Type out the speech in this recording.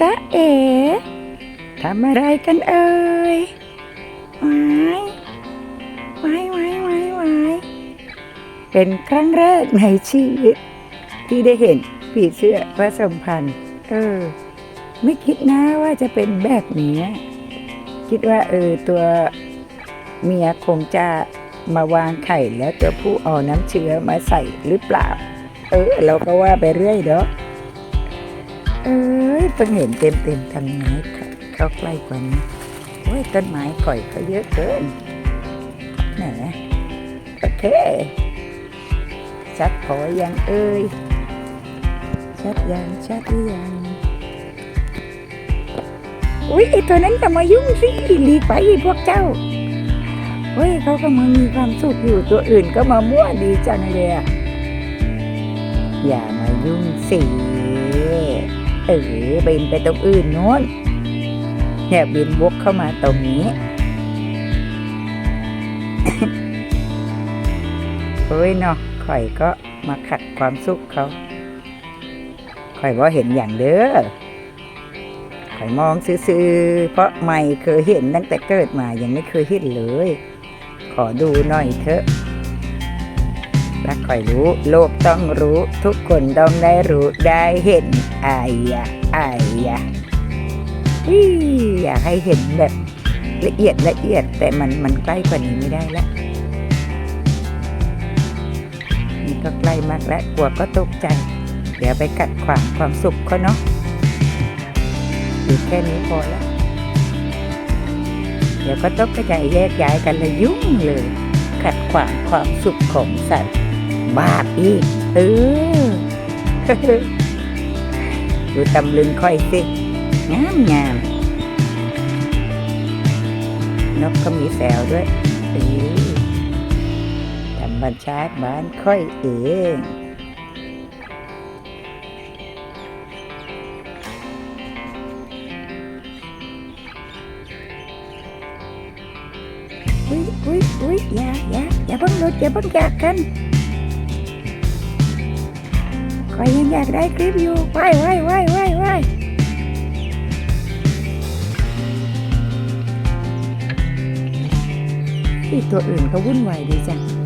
ตะเอ๋ทำอะไรกันเอ่ยไว้ไว้ไว้ไว้ไว้เป็นครั้งแรกในชีวิต ที่ได้เห็นผีเสื้อผสมพันธุ์ เออ ไม่คิดนะว่าจะเป็นแบบนี้คิดว่าเออตัวเมียคงจะมาวางไข่แล้วตัวผู้เอาน้ำเชื้อมาใส่หรือเปล่า เออ เราก็ว่าไปเรื่อยเนาะเอ้ย เพิ่งเห็นเต็มเต็มทางนเขาเข้าใกล้กว่านี้โอ้ยต้นไม้ก่อยเขาเยอะเกินแหมโอเคชัดพอยังเอ้ยชัดยังชัดหรือยังอุ้ยไอตัวนั้นจะมายุ่งสิหลีกไปพวกเจ้าเฮ้ยเขาก็มามีความสุขอยู่ตัวอื่นก็มามั่วดีจังเลยอะอย่ามายุ่งสิ เออบินไปตรงอื่นโน้นอย่าบินวกเข้ามาตรงนี้เฮ้ยเนาะข่อยก็มาขัดความสุขเขาข่อยว่าเห็นอย่างเด้อข่อยมองซื่อๆ เพราะไม่เคยเห็นตั้งแต่เกิดมายังไม่เคยเห็นเลย ขอดูหน่อยเถอะ ถ้าข่อยรู้ โลกต้องรู้ ทุกคนต้องได้รู้ได้เห็นอายะอายะอี้อยากให้เห็นแบบละเอียดละเอียดแต่มันมันใกล้กว่านี้ไม่ได้แล้วนี่ก็ใกล้มากแล้วกลัวก็ตกใจ เดี๋ยวไปกัดขวางความสุขเขาเนาะอยู่แค่นี้พอแล้วเดี๋ยวก็ต้องกระจายแยกย้ายกันเลยยุ่งเลย ขัดขวางความสุขของสัตว์ บาปอีก เออ ดูตำลึงค่อยสิ งามงามนกก็มีแซวด้วยเออธรรมชาติบ้านค่อยเองอุ้ยอุ้ยอุ้ยอย่าอย่าอย่าเพิ่งหลุดอย่าเพิ่งจากกัน ก็ยังอยากได้คลิปอยู่ไว้ไว้ไว้ไว้ไว้ที่ตัวอื่นเขาวุ่นวายดีจัง